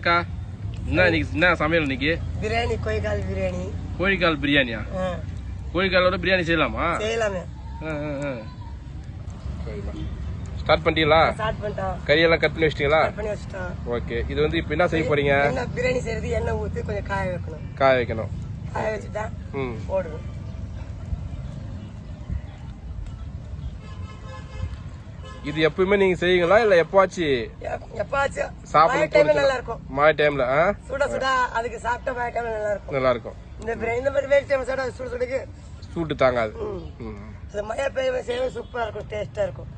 அக்கா என்ன இன்னைக்கு என்ன சமையல் இன்னைக்கு? பிரியாணி கோழிக்கால் பிரியாணி. கோழிக்கால் பிரியாணியா? கோழிக்காலோட பிரியாணி செய்யலாமா? செய்யலாமே. ஸ்டார்ட் பண்ணிட்டீங்களா? கறியெல்லாம் கட் பண்ணி வச்சிட்டீங்களா? கட் பண்ணி வச்சுட்டோம். ஓகே இது வந்து இப்போ என்ன செய்ய போறீங்க? பிரியாணி செய்யறது எண்ணெய் ஊத்தி கொஞ்சம் காய வைக்கணும். காய வைக்கணும். காய வச்சுட்டா ம். போடுவோம். இது எப்பவுமே நீங்க செய்வீங்களா? இல்ல எப்பாச்சு எப்- எப்பாச்சும் சாப்பிட நல்லா இருக்கும் மழை டைம்ல? சுட சுட அதுக்கு சாப்பிட்ட மழை டைம்ல நல்லா இருக்கும் நல்லா இருக்கும் இந்த இந்த மாதிரி வெயில் டைம் சாப்பிட்டா சுட சுடுக்கு சூட்டு தாங்காது. மழை பெய்ய செய்யவே சூப்பரா இருக்கும் டேஸ்டா இருக்கும்.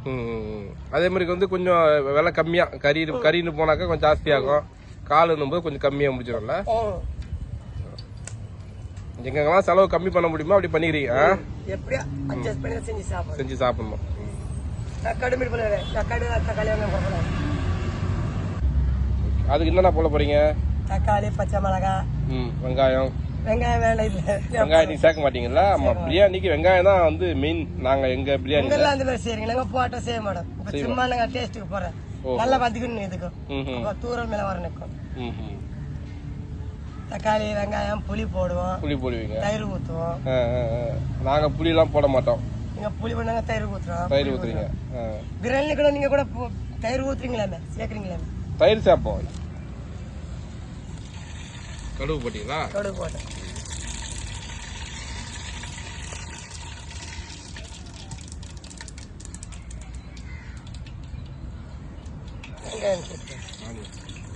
அதே மாதிரி வந்து கொஞ்சம் விலை கம்மியா கறி கறின்னு போனாக்கா கொஞ்சம் ஜாஸ்தியாகும். காலுன்னும் போது கொஞ்சம் கம்மியா முடிச்சிடும்ல. எங்கெங்கெல்லாம் செலவு கம்மி பண்ண முடியுமோ அப்படி பண்ணிக்கிறீங்க செஞ்சு சாப்பிடணும். ம். தக்காளி மீட் பண்ணுவேன் தக்காளி போடணும் அதுக்கு என்னென்ன போட போறீங்க? தக்காளி பச்சை மிளகாய் ம் வெங்காயம். வெங்காயம் வேண்டாம் இல்ல வெங்காயம் நீங்க சேர்க்க மாட்டீங்கல்ல? ஆமா பிரியாணிக்கு வெங்காயம் தான் வந்து மெயின் நாங்க எங்க பிரியாணி உங்கெல்லாம் அந்த மாதிரி செய்றீங்க. நாங்க போட்டா செய்ய மாட்டோம். இப்ப சும்மா நாங்க டேஸ்ட்டுக்கு போறேன் ஓ. நல்லா வதக்கணும் இதுக்கும் தூரம் மேல வர நிற்கும். தக்காளி வெங்காயம் புளி போடுவோம். புளி போடுவீங்க. தயிர் ஊற்றுவோம் ஆ, ஆ, ஆ. நாங்க புளியெல்லாம் போட மாட்டோம். நீங்க புளி பண்ணாங்க தயிர் ஊத்துறோம். தயிர் ஊத்துறீங்க. பிரியாணி கூட நீங்க கூட தயிர் ஊத்துறீங்களாமே? சேர்க்குறீங்களாமே தயிர் சேர்ப்போம் கடுகு போட்டீங்களா? கடுகு போட்டேன்.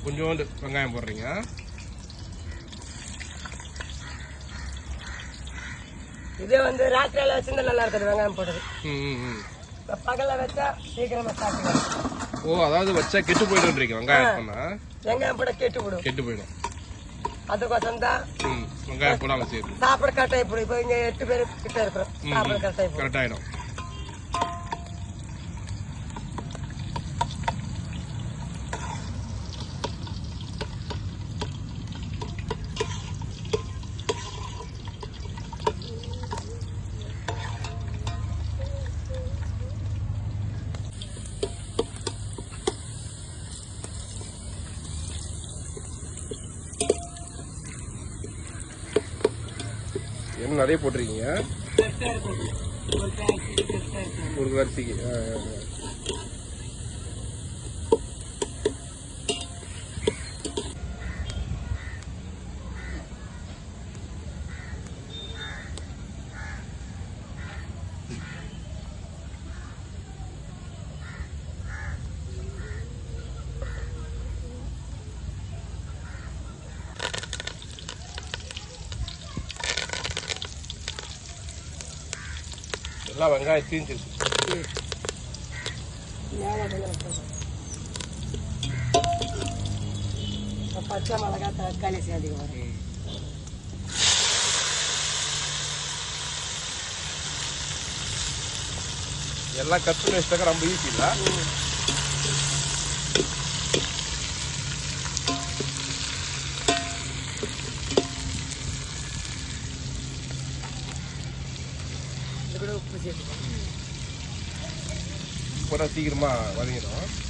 கொஞ்சோண்டு வெங்காயம் போடுறீங்க. இதே வந்து ராத்திரியில வச்சிருந்தா நல்லா இருக்குது வெங்காயம் போடுறது. இப்ப பகல்ல வச்சா சீக்கிரமா சாப்பிடுவோம் ஓ அதாவது வச்சா கெட்டு போயிடுன்றீங்க வெங்காயம் பண்ணா வெங்காயம் போட கெட்டு விடும் கெட்டு போயிடும். அதுக்கோசம் தான் வெங்காயம் போடாம சாப்பிட கரெக்டாகி போடும். இப்போ இங்க எட்டு பேர் கிட்ட இருக்கிறோம். சாப்பிட கரெக்டாகி போடும். என்ன நிறைய போட்டிருக்கீங்க? ஒரு அரிசிக்கு ஆ, ஆ, ஆ. எல்லாம் வெங்காயம் தீஞ்சிருக்கு மேலே கொஞ்சம் போடும். இப்ப பச்சை மிளகாய் தக்காளி சேர்த்துக்குவோம் ம். எல்லாம் கட் பண்ணி வச்சுட்டாக்க ரொம்ப ஈஸி இல்ல இது கூட உப்பு சேர்த்துக்குவோம் சீக்கிரமாக வதங்கிடும்.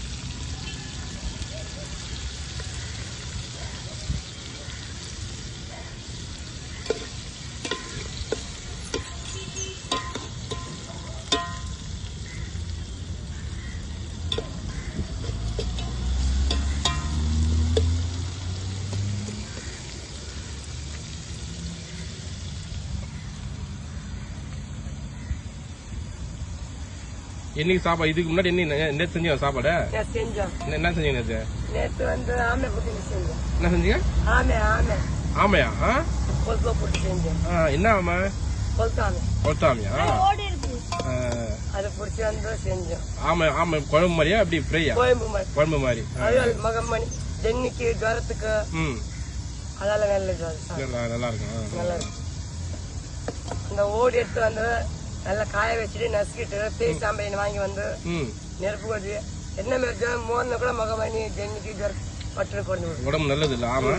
என்னைக்கு சாப்பாடு? இதுக்கு முன்னாடி என்ன நேற்று செஞ்சீங்க சாப்பாடு? என்ன- செஞ்சீங்க நேற்று நேற்று வந்து ஆமை போட்டு செஞ்சோம் என்ன செஞ்சீங்க? ஆமை ஆமை. ஆமையா? ஆ? கொல்பா போட்டு செஞ்சோம் ஆ, என்ன ஆமை? கொளுத்தாமையா? ஆ, அதை பிடிச்சி வந்து செஞ்சோம் ஆமை ஆமை குழம்பு மாதிரியா? அப்படி ஃப்ரையா? கோயம்பு மாதிரி. குழம்பு மாதிரி. மகமணி ஜென்னிக்கு ஜுரத்துக்கு அதெல்லாம் நல்ல ஜுரம் நல்லா இருக்கும். நல்லா இருக்கும். அந்த ஓடி எடுத்து வந்து நல்லா காய வச்சுட்டு நசுக்கிட்டு பேய் சாம்பையன் வாங்கி வந்து நெருப்பு கொண்டு என்ன மாதிரி ஜுரம் மோர்ன கூட மகமணி ஜென்னிக்கு ஜுரம் பட்டு கொண்டு உடம்பு நல்லது இல்ல ஆமா.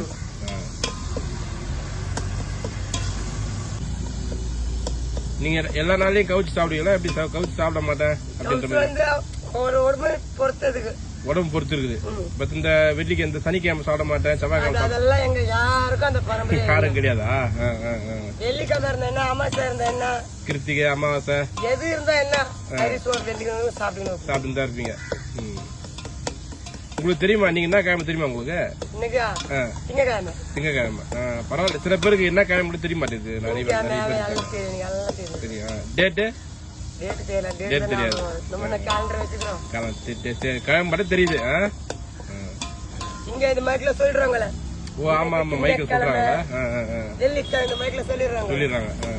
நீங்க எல்லா நாளையும் கவுச்சு சாப்பிடுவீங்களா? எப்படி கவுச்சு சாப்பிட மாட்டேன்? அப்படின்ற மாதிரி. ஒரு உடம்பு பொறுத்ததுக்கு. உடம்பு பொறுத்து இருக்குது பட் இந்த வெள்ளிக்கு இந்த சனிக்கிழமை சாப்பிட மாட்டேன் செவ்வாய்க்கிழமை அதெல்லாம் எங்க யாருக்கும் அந்த பரம்பரை யாரும் கிடையாதா. வெள்ளிக்கிழமை இருந்தா என்ன அமாசை இருந்தா என்ன? கிருத்திகை அமாவாசை. எது இருந்தா என்ன? வெள்ளிக்கிழமை சாப்பிட்டு தான் இருப்பீங்க. உங்களுக்கு தெரியுமா? நீங்க என்ன கிழமை தெரியுமா உங்களுக்கு? திங்கக்கிழமை. திங்கக்கிழமை. பரவாயில்ல. சில பேருக்கு என்ன கிழமை மாட்டேங்குது. தெரியும். டேட்டு? மட்டும் தெரியுது. இங்க இந்த மைக்ல சொல்லிடுறாங்களே ஓ ஆமா ஆமா மைக்கில் சொல்றாங்க. ஆ, ஆ, ஆ. வெள்ளிக்கிழமை இந்த மைக்ல சொல்லிடுறாங்க. சொல்லிடுறாங்க ஆ.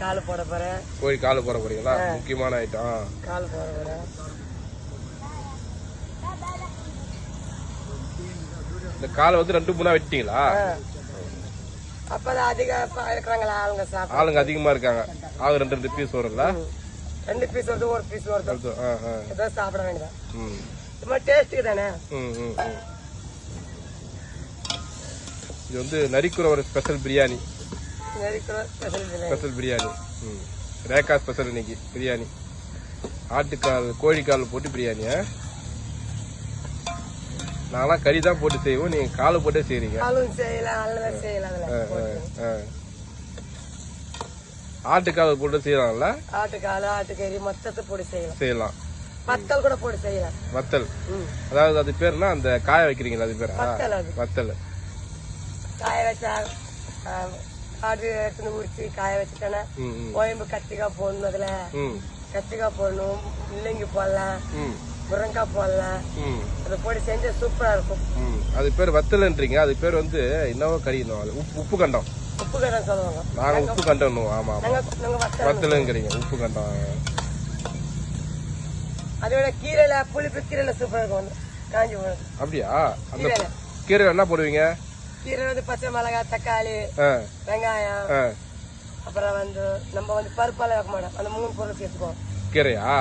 கால் போட போறேன் கோழி காலு போட போறீங்களா? முக்கியமான ஐட்டம் கால் போட போறேன் இந்த காலை வந்து ரெண்டு மூணா வெட்டிட்டீங்களா அப்பதான் அதிக ப- இருக்கிறாங்களா ஆளுங்க சாப்பிட ஆளுங்க அதிகமா இருக்காங்க. ஆளு ரெண்டு ரெண்டு பீஸ் வரும்ல ரெண்டு பீஸ் வருது ஒரு பீஸ் வருது. ஏதோ சாப்பிட வேண்டியதான் சும்மா டேஸ்ட்டுக்கு தானே. இது வந்து நரிக்குற ஒரு special biryani. Special special biryani. ம். ரேகா ஸ்பெஷல் இன்னைக்கு பிரியாணி. ஆட்டுக்கால் கோழிக்கால் போட்டு பிரியாணி ஆ? நான்லாம் கறி தான் போட்டு செய்வோம். நீங்க காலை போட்டே செய்றீங்க. ஆட்டுக்கால் போட்டு செய்யலாம்ல? ஆட்டுக்கால் ஆட்டுக்கறி மொத்தத்தை போட்டு செய்யலாம். செய்யலாம். பத்தல் கூட போட்டு செய்யலாம். வத்தல். அதாவது அது பேர்னா அந்த காய வைக்கிறீங்களா அது பேரா? வத்தல் அது. வத்தல். காய வச்சா ஆடு எடுத்துன்னு உரிச்சு காய வச்சுட்டேன்னா கோயம்பு கத்திரிக்காய் போடணும் அதுல. கத்திரிக்காய் போடணும் முள்ளங்கி போடலாம். முருங்கைக்காய் போடலாம் அதை போட்டு செஞ்சா சூப்பரா இருக்கும். அது பேர் வத்தல்ன்றீங்க. அது பேர் வந்து என்னவோ கறி அது. உப்பு உப்பு கண்டம் உப்பு கடன் சொல்லுவாங்க. நாங்க உப்பு கண்டம்னு ஆமா வத்தலுங்கிறீங்க. உப்பு கண்டம் அதோட கீரையில புளிப்பு கீரையில சூப்பரா இருக்கும். வந்து காஞ்சி போகுது. அப்படியா? அந்த கீரையில. கீரை என்ன போடுவீங்க? கீரை வந்து பச்சை மிளகாய் தக்காளி வெங்காயம். அப்புறம் வந்து நம்ம வந்து பருப்பால வைக்க மாட்டோம். அந்த மூணு பொருள் சேர்த்துக்குவோம். கீரையா.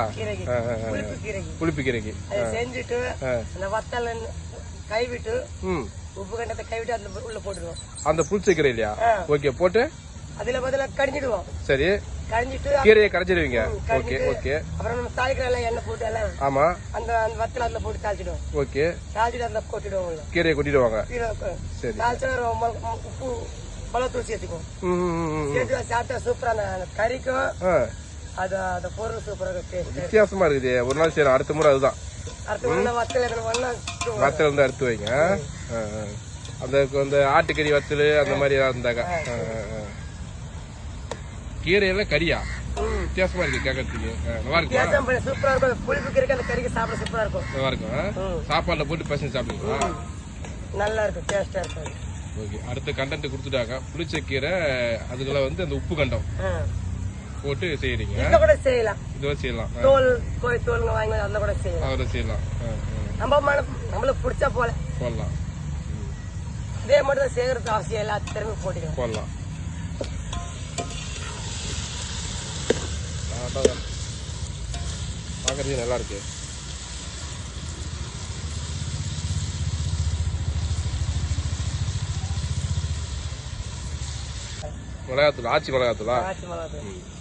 புளிப்பு கீரைக்கு. செஞ்சுட்டு. அந்த வத்தல் கைவிட்டு உப்பு கண்டத்தை கைவிட்டு அதுல உள்ள போட்டுருவோம் அந்த புளிச்ச கீரை இல்லையா. ஓகே போட்டு. அதுல பதிலா கடிஞ்சிடுவோம். சரி. கடிஞ்சிட்டு கீரையை கரைச்சிடுவீங்க. Okay okay. அப்புறம் நம்ம தாளிக்கிற எல்லாம் எண்ணெய் போட்டு எல்லாம் ஆமா. அந்த அந்த வத்தல் அதுல போட்டு தாளிச்சிடுவோம். ஓகே. தாளிச்சிட்டு அதுல கொட்டிடுவோம் கீரையை கொட்டிடுவாங்க. சரி. தாளிச்சா உப்பு மிளகுத்தூள் சேர்த்துக்குவோம். சேர்த்து சாப்பிட்டா சூப்பரா கறிக்கும் அது அந்த பொருள் சூப்பரா இருக்கும் டேஸ்ட் வித்தியாசமா இருக்குது. ஒரு நாள் செய்யறோம் அடுத்த முறை அதுதான். அடுத்து வத்தல் வத்தல் வந்து அறுத்து வைங்க. அந்த அந்த ஆட்டுக்கறி வத்தல் அந்த மாதிரி இருந்தாங்க ஆ, ஆ, ஆ. கீரையெல்லாம் கறியா? வித்தியாசமா இருக்கு கேட்கறதுக்கு நல்லா பண்ணி சூப்பரா இருக்கும். அந்த புளிப்பு கறிக்கு அந்த கறிக்கு சாப்பிட சூப்பரா இருக்கும். நல்லா இருக்கும். சாப்பாடுல போட்டு பசங்க சாப்பிடுங்களா நல்லா இருக்கும். டேஸ்டா இருக்கும். ஓகே. அடுத்த கண்டென்ட் கொடுத்துட்டாங்க புளிச்ச கீரை அதுக்குள்ள வந்து அந்த உப்பு கண்டம். போட்டு செய்யறீங்க இந்த கூட செய்யலாம். இதுவா செய்யலாம். தோல் கோழி தோலுங்க வாங்கி அந்த கூட செய்யலாம். அவரை செய்யலாம். நம்ம மன நம்மளுக்கு பிடிச்சா போல. போடலாம். இதே மட்டும் தான் செய்யறதுக்கு அவசியம் இல்லை திரும்பி போட்டுக்கலாம். போடலாம். பார்க்கறதுக்கு நல்லா இருக்கு. மிளகாத்தூள் ஆச்சி மிளகாத்தூளா? ஆச்சி மிளகாய்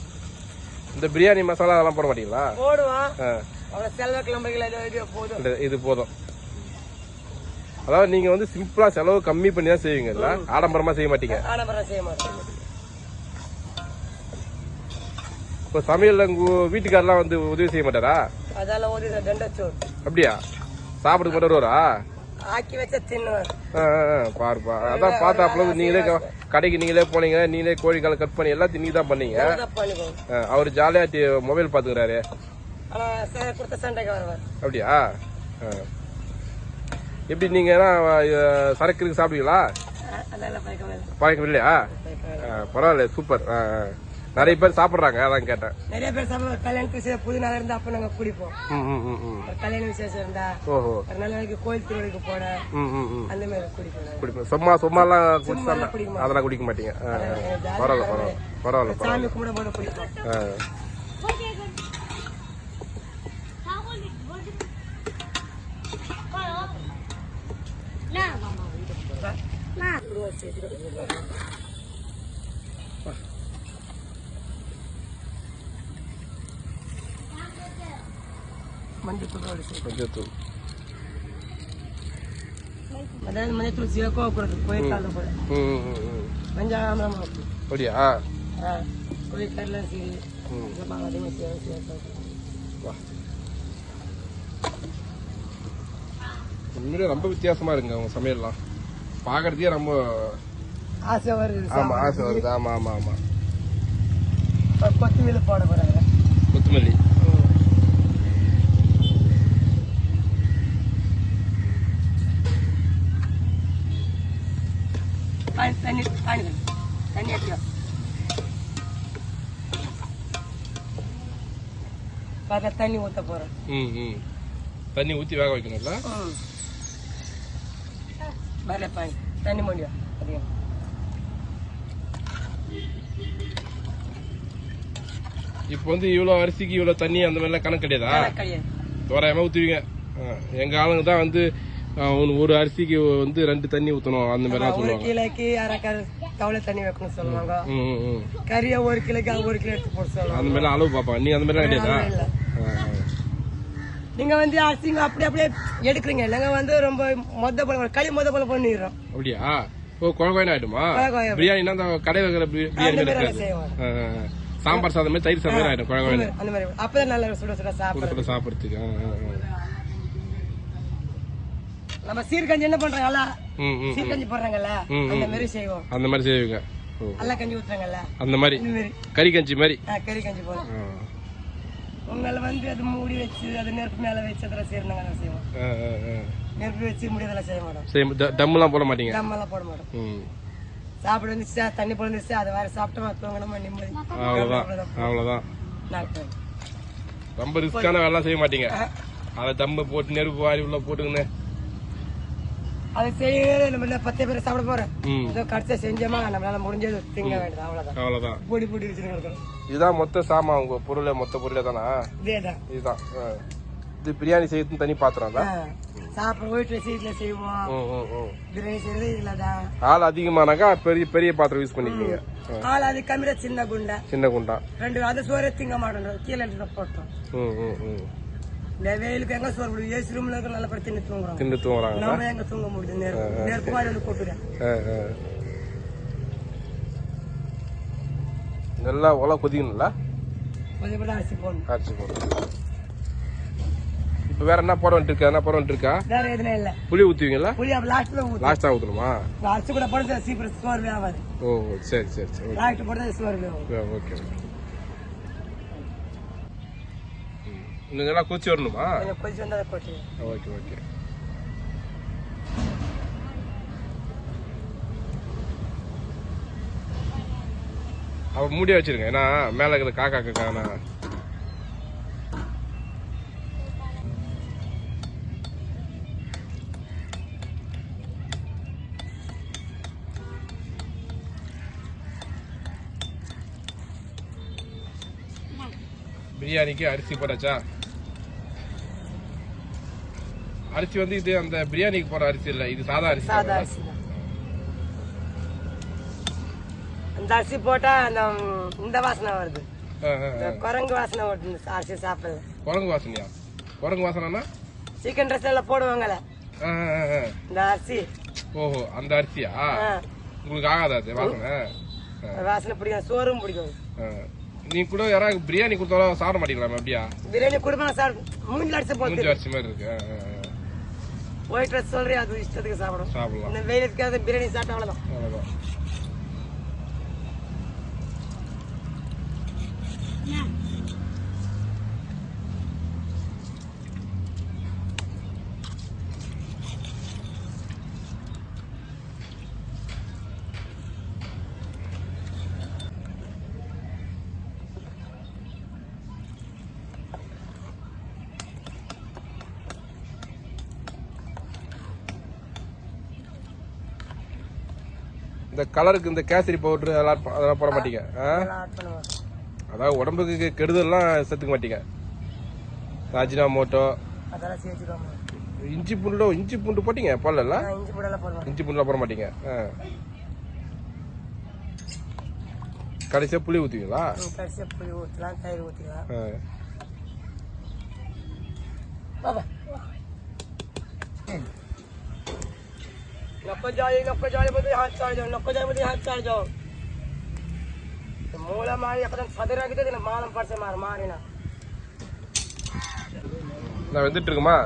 இந்த பிரியாணி மசாலா அதெல்லாம் போட மாட்டீங்களா? ஏதோ இது போதும். அதாவது நீங்க வந்து சிம்பிளா செலவு கம்மி பண்ணி தான் செய்வீங்கல்ல ஆடம்பரமா செய்ய மாட்டீங்க? ஆடம்பரம் செய்ய மாட்டோம் இப்போ சமையல்ல உங்க வீட்டுக்காரெல்லாம் வந்து உதவி செய்ய மாட்டாரா? அதெல்லாம் தண்டச்சோறு. அப்படியா? சாப்பிட மட்டும் வருவாரா? ஆக்கி வச்சா தின்னுவார். பாருப்பா. அதான் பார்த்தாப்புல நீங்களே கடைக்கு நீங்களே போனீங்க நீங்களே கோழிக்கால் கட் பண்ணி எல்லாத்தையும் நீங்க தான் பண்ணீங்க அவரு ஜாலியா மொபைல் வருவார். அப்படியா. எப்படி நீங்க சரக்கு இருக்கு சாப்பிடுவீங்களா? பழக்கம் இல்லை. பழக்கம் இல்லையா பரவாயில்ல சூப்பர். ஆ. நிறைய பேர் சாப்பிடுறாங்க அதான் கேட்டேன். நிறைய பேர் சாப்பிட கல்யாணத்துக்கு விசேஷம் புது நாள் இருந்தா அப்ப நாங்க குடிப்போம். கல்யாண விசேஷம் இருந்தா ஓஹோ. ஒரு நல்ல நாளைக்கு கோயில் திருவிழைக்கு போட ம் ம் ம். அந்த மாதிரி குடிப்போம். குடிப்போம். சும்மா சும்மாலாம் குடிச்சா சும்மாலாம் குடிக்க மாட்டோம். அதெல்லாம் குடிக்க மாட்டீங்க பரவாயில்ல பரவாயில்ல. பரவாயில்ல சாமி கும்பிட போது குடிப்போம். ஆ. மஞ்சள் தூள் சேர்த்து மஞ்சள் தூள் அதாவது மஞ்சள் தூள் சேர்க்கோ கூடாது கோயிக்கால போல மஞ்சள் ஆமலாம் வைக்கும் அப்படியா ஆ சரி சேர்த்து வா உண்மையிலே ரொம்ப வித்தியாசமா இருக்குங்க உங்க சமையல்லாம். பார்க்கறதுக்கே ரொம்ப ஆசை வருது ஆமா ஆசை வருது. ஆமா ஆமா ஆமா. கொத்தமல்லி போட போறாங்க. கொத்தமல்லி. பார்த்தா தண்ணி ஊற்ற போறேன். ம் ம். தண்ணி ஊற்றி வேக வைக்கணும்ல? ம் வரல பாய் தண்ணி அதிகம் இப்போ வந்து இவ்வளோ அரிசிக்கு இவ்வளோ தண்ணி அந்த மாதிரிலாம் கணக்கு கிடையாதா? தோராயமாக ஊற்றுவீங்க எங்க ஆளுங்க தான் வந்து ஒரு- அரிசிக்கு வந்து ரெண்டு தண்ணி ஊற்றணும் அந்த மாதிரிலாம் சொல்லுவாங்க. கிலோக்கு அரை கரு தவளை தண்ணி வைக்கணும் சொல்லுவாங்க. கறியை ஒரு கிலோக்கு ஒரு கிலோ எடுத்து போட சொல்லுவாங்க. அந்த மாதிரிலாம் அளவு பார்ப்பாங்க. நீ அந்த மாதிரிலாம் கிடையாதா. நீங்க வந்து அரிசிங்க அப்படி அப்படியே எடுக்கிறீங்க. நாங்க வந்து ரொம்ப மொத்த போல களி மொத்த போல பண்ணிடுறோம். அப்படியா? ஓ குழந்தை ஆயிடுமா. பிரியாணினா அந்த கடை வைக்கிற பிரியாணி. சாம்பார் சாதம் மாதிரி தயிர் சாதம் ஆயிடும் குழந்தை அந்த மாதிரி அப்பதான் நல்லா சுட சுட கூட சாப்பிடுறது. கூட சாப்பிட்றதுக்கு. நம்ம சீர்கஞ்சி என்ன பண்றாங்கல்ல? சீர்கஞ்சி போடுறாங்கல்ல? அந்த மாதிரி செய்வோம். அந்த மாதிரி செய்வீங்க. நல்லா கஞ்சி ஊத்துறாங்கல்ல? அந்த மாதிரி. கறி கஞ்சி மாதிரி. கறி கஞ்சி போடுறோம். உங்களை வந்து அது மூடி வச்சு அது நெருப்பு மேல வச்சு அதெல்லாம் செய்யறாங்க அதை செய்வோம். நெருப்பு வச்சு முடி அதெல்லாம் செய்ய மாட்டோம். சரி த- தம்மெல்லாம் போட மாட்டீங்க? தம்மெல்லாம் போட மாட்டோம். சாப்பிட வந்துச்சா தண்ணி போட வந்துச்சு அதை வேற சாப்பிட்டோமா தூங்கணுமா? நிம்மதி. அவ்வளோதான் டாக்டர் ரொம்ப ரிஸ்கான வேலை செய்ய மாட்டீங்க. அதை தம்மு போட்டு நெருப்பு வாரி உள்ள போட்டுக்கின்னு அதை செய்யவே நம்ம என்ன பத்து பேர் சாப்பிட போறோம் ஏதோ கடைசியா செஞ்சோமா நம்மளால முடிஞ்சது. திங்க வேண்டியது அவ்வளவுதான். பொடி பொடி இருக்கணும் இதுதான் மொத்த சாமான் உங்க பொருளே மொத்த பொருளே தானா? இதேதான். இதுதான். இது பிரியாணி செய்யறது தனி பாத்திரம்ல ஆ. சாப்பிட வீட்டுல சீட்ல செய்வோம். பிரியாணி செய்யறது இதுலதான். ஆள் அதிகமானாக்கா பெரிய பெரிய பாத்திரம் யூஸ் பண்ணிக்குவீங்க ஆ. ஆள் அது கம்மியா சின்ன குண்டை. சின்ன குண்டா? ரெண்டு அது சோறே திங்க மாட்டோம் கீழே போட்டோம். இந்த வெயிலுக்கு எங்க சோறு முடியும்? ஏசி ரூம்ல இருக்க நல்ல படம் தின்னு தூங்குறோம். தின்னு தூங்குறாங்க நம்ம எங்க தூங்க முடியுது? நெருப்பு நெருப்பு மாதிரி வந்து ஆ. நல்லா உல கொதிக்கணும்ல? கொஞ்சம் கூட அரிசி போடணும். அரிசி போடணும். இப்போ வேற என்ன போட வேண்டியிருக்கு? என்ன போட வேண்டியிருக்கா? வேற எதுவும் இல்ல. புளி ஊற்றுவீங்களா புளி அப்ப லாஸ்ட்ல ஊத்து ஊற்றணுமா இந்த அரிசி கூட போடுறது சீக்கிரம் சோறு ஆகாது ஓ சரி சரி சரி. லாஸ்ட் போடுறது சோறு வேகும். Okay okay. ம். இன்னும் நல்லா கொதிச்சு வரணுமா? கொஞ்சம் கொதிச்சு வந்தா அதை கொட்டு ஓகே ஓகே. அவ மூடியே வச்சிருங்க. ஏன்னா மேல இருக்கிற காக்கா காக்கா பிரியாணிக்கு அரிசி போட்டாச்சா? அரிசி வந்து இது அந்த பிரியாணிக்கு போற அரிசி இல்ல இது சாதா அரிசி சாதா அரிசி தான். அந்த அரிசி போட்டா அந்த இந்த வாசனை வருது. குரங்கு வாசனை வருது அரிசி சாப்பிடுறது. குரங்கு வாசனையா? குரங்கு வாசனைனா சிக்கன் ட்ரெஸ் எல்லாம் போடுவாங்கல்ல. இந்த அரிசி. ஓஹோ அந்த அரிசியா? உங்களுக்கு ஆகாதா அது வாசனை? வாசனை பிடிக்கும் சோறும் பிடிக்கும். நீ கூட யாராவது பிரியாணி கொடுத்தாலும் சாப்பிட மாட்டீங்களா அப்படியா? பிரியாணி கொடுப்பாங்க சார் அடிச்சு போட்டு மூஞ்சி அரிசி மாதிரி இருக்கு. ஒயிட் ட்ரெஸ் சொல்றேன் அது இஷ்டத்துக்கு சாப்பிடும் சாப்பிடலாம் இந்த வெயிலுக்கு அது பிரியாணி சாப்பிட்டா அவ்வளவுதான் இந்த கலருக்கு இந்த கேசரி பவுடர் அதெல்லாம் அதெல்லாம் போட மாட்டீங்க. அதாவது உடம்புக்கு கெடுதல்லாம் சேர்த்துக்க மாட்டீங்க. ராஜினா மோட்டோ. இஞ்சி பூண்டு இஞ்சி பூண்டு போட்டீங்க? போடல இஞ்சி பூண்டுலாம் போட மாட்டீங்க. ஆ. கடைசியா புளி ஊத்துவீங்களா? கடைசியாக புளி ஊற்றலாம் தயிர் ஊற்றிக்கலாம் લોકો જાય લોકો જાય બધે હાથ ચાલજો લોકો જાય બધે હાથ ચાલજો మూల మారి అక్కడ సదర கிட்ட నేను మాలం పడితే మారు మారిన நான் வந்துட்டு இருக்குமா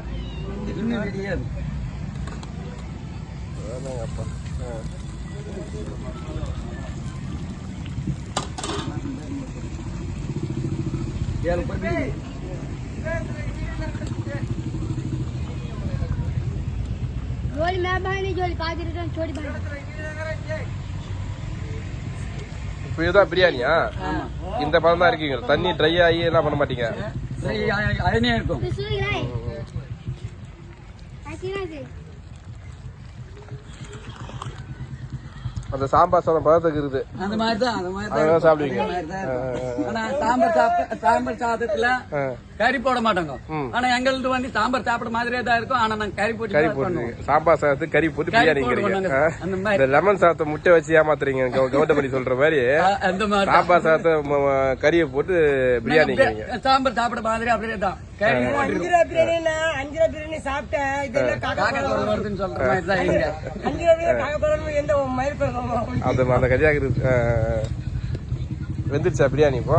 జోలి మేబాని జోలి పాదిరిటం చోడి బాని இப்போ இதுதான் பிரியாணியா இந்த பழம் தான் இருக்கீங்க. தண்ணி ட்ரை ஆகி என்ன பண்ண மாட்டீங்க. அயனியா இருக்கும். அந்த சாம்பார் சாதம் பதத்துக்கு இருக்குது. அந்த மாதிரி தான் அந்த மாதிரி தான் சாப்பிடுவீங்க சாம்பார் சாப்பாடு சாம்பார் சாதத்துல கறி போட மாட்டாங்க. ஆனா எங்களது வந்து சாம்பார் சாப்பிட மாதிரியே தான் இருக்கும். ஆனா நாங்க கறி போட்டு கறி போட்டு சாம்பார் சாதத்துக்கு கறி போட்டு கறி பிரியாணிங்கிறீங்க. இந்த லெமன் சாதத்தை முட்டை வச்சு ஏமாத்துறீங்க கவு- கவுண்டமணி சொல்ற மாதிரி. சாம்பார் சாதத்தை கறியை போட்டு நாங்க சாம்பார் சாப்பிட மாதிரி அப்படியே தான். கறி அஞ்சு ரூபா பிரியாணி அஞ்சு பிரியாணி சாப்பிட்டேன் சொல்ற மாதிரி தான் அஞ்சு பிரியாணி எந்த மயில் அந்த. வெந்துருச்சா பிரியாணி இப்போ?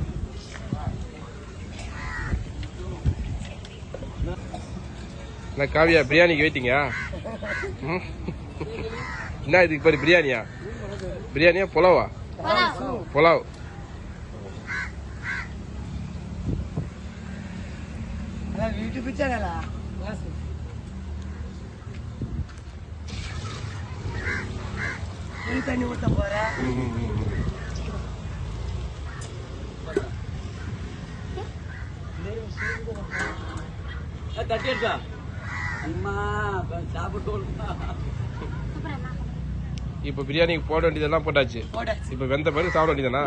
நான் காவியா பிரியாணிக்கு வெயிட்டிங்க ம். என்ன இதுக்கு பேர் பிரியாணியா? பிரியாணியா புலாவா? புலாவ். தண்ணி ஊத்த அம்மா இப்போ பிரியாணிக்கு போட வேண்டியதெல்லாம் போட்டாச்சு. இப்போ வெந்த பிறகு சாப்பிட வேண்டியதானா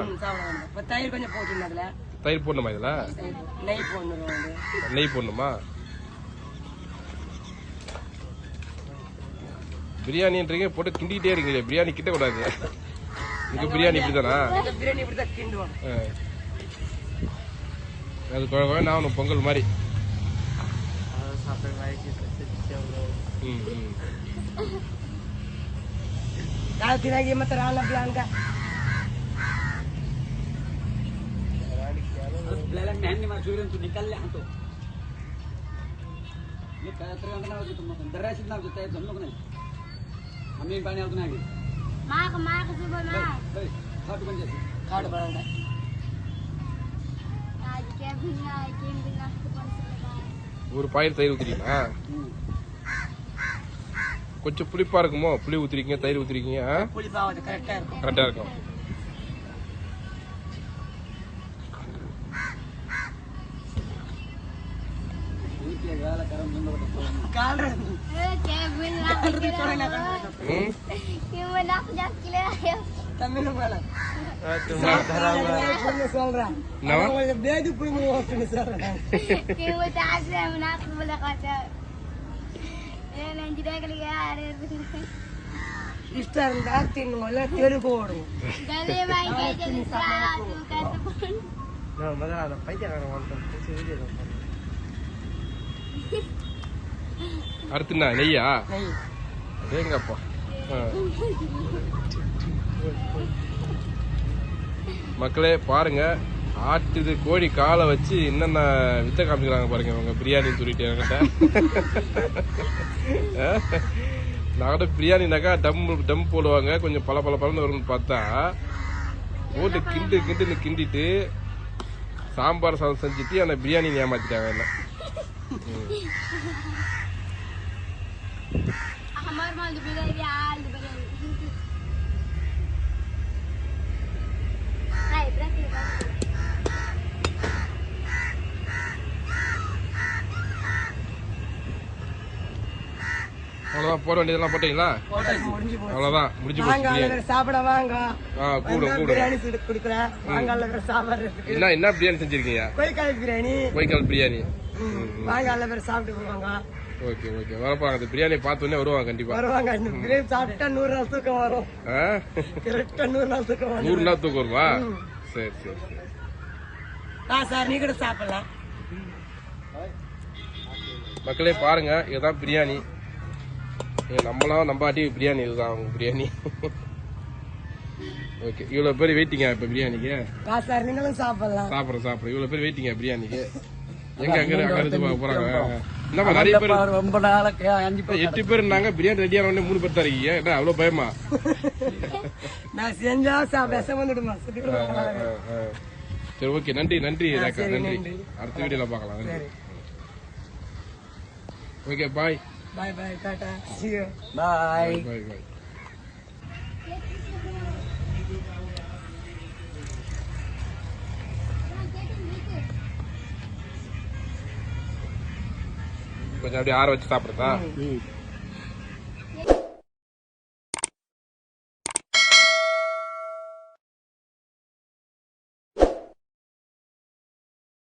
தயிர் கொஞ்சம் போட்டுருந்தேன் அதுல. தயிர் போடணுமா இதில்? நெய் போடணும் வந்து. நெய் போடணுமா? பிரியாணின்றீங்க போட்டு கிண்டிக்கிட்டே இருக்கீங்களே. பிரியாணி கிட்ட கூடாது இங்க பிரியாணி இப்படிதானா? பிரியாணி இப்படி தான் கிண்டுவோம். ஆ. அது குழ குழன்னு ஆகணும் பொங்கல் மாதிரி. काल गिराइए मत रान अभियान का तो निकल ले तो ये दर्राशीत नाव जोता है। हम लोग ने हमें पानी आउत ना माग माग सुबह माग खाट बन जैसे खाट बन जाए आज क्या बिना आज क्या बिना ஒரு பாயில் தயிர் ஊற்றிருக்கீங்களா கொஞ்சம் புளிப்பா இருக்குமோ? புளி ஊற்றிருக்கீங்க தயிர் ஊத்திருக்கீங்க கரெக்டாக இருக்கும். தமிழ் மேல. ಇಷ್ಟ ತಿನ್ವಲ್ಲ ತೆಲುಗು ಓಡುವ ಮೊದಲಾದ ಪೈದ್ಯ அடுத்துண்ணா நெய்யா அதேங்கப்பா ஆ. மக்களே பாருங்க ஆட்டுது கோழி காலை வச்சு என்னென்ன வித்த காமிக்கிறாங்க பாருங்க அவங்க பிரியாணின்னு சொல்லிட்டு என்கிட்ட நான் கூட பிரியாணினாக்கா டம் டம் போடுவாங்க கொஞ்சம் பல பல பழந்து வரும்னு பார்த்தா போட்டு கிண்டு கிண்டுன்னு கிண்டிட்டு சாம்பார் சாதம் செஞ்சுட்டு அந்த பிரியாணி ஏமாத்திட்டாங்க என்ன हमार माल बिरयानी आल அவ்வளோதான் போட வேண்டியதெல்லாம் போட்டீங்களா? அவ்வளோதான் முடிஞ்சு போச்சு சாப்பிட வாங்க. ஆ கூட கூட. பிரியாணி கொடுக்குறேன். சாப்பாடு என்ன என்ன பிரியாணி செஞ்சிருக்கீங்க? கோய்க்கால் பிரியாணி. கோய்க்கால் பிரியாணி. வாங்க பேர் சாப்பிட்டு போவாங்க. Okay okay. வரப்பாங்க அந்த பிரியாணி வருவாங்க கண்டிப்பா. வருவாங்க இந்த பிரியாணி சாப்பிட்டா நூறு நாள் தூக்கம் வரும். கரெக்டா நூறு நாள் வரும் நூறு நாள் தூக்கம் சரி சரி சரி. ஆ சார் நீ கூட சாப்பிடலாம். மக்களே பாருங்க இதுதான் பிரியாணி. நம்மளாம் நம்பாட்டி பிரியாணி இதுதான் அவங்க பிரியாணி. ஓகே இவ்வளவு பேர் வெயிட்டிங்க இப்ப பிரியாணிக்கு? ஆ சார் நீங்களும் சாப்பிடலாம். சாப்பிடுறோம் சாப்பிடுறோம் இவ்வளவு பேர் வெயிட்டிங்க பிரியாணிக்கு? எங்க அங்க இருந்து ரொம்ப அஞ்சு பேர் எட்டு பேர் இருந்தாங்க பிரியாணி ரெடியான உடனே மூணு பேர் தான் இருக்கீங்க என்ன அவ்வளவு பயமா? நான் செஞ்சா விஷம் வந்துடுமா. சரி ஓகே நன்றி நன்றி ரேகா நன்றி. அடுத்த வீடியோல பார்க்கலாம். நன்றி. ஓகே பாய் பாய் பாய் டாடா. பாய் பாய் பாய் கொஞ்சம் அப்படியே ஆற வச்சு சாப்பிடுறதா?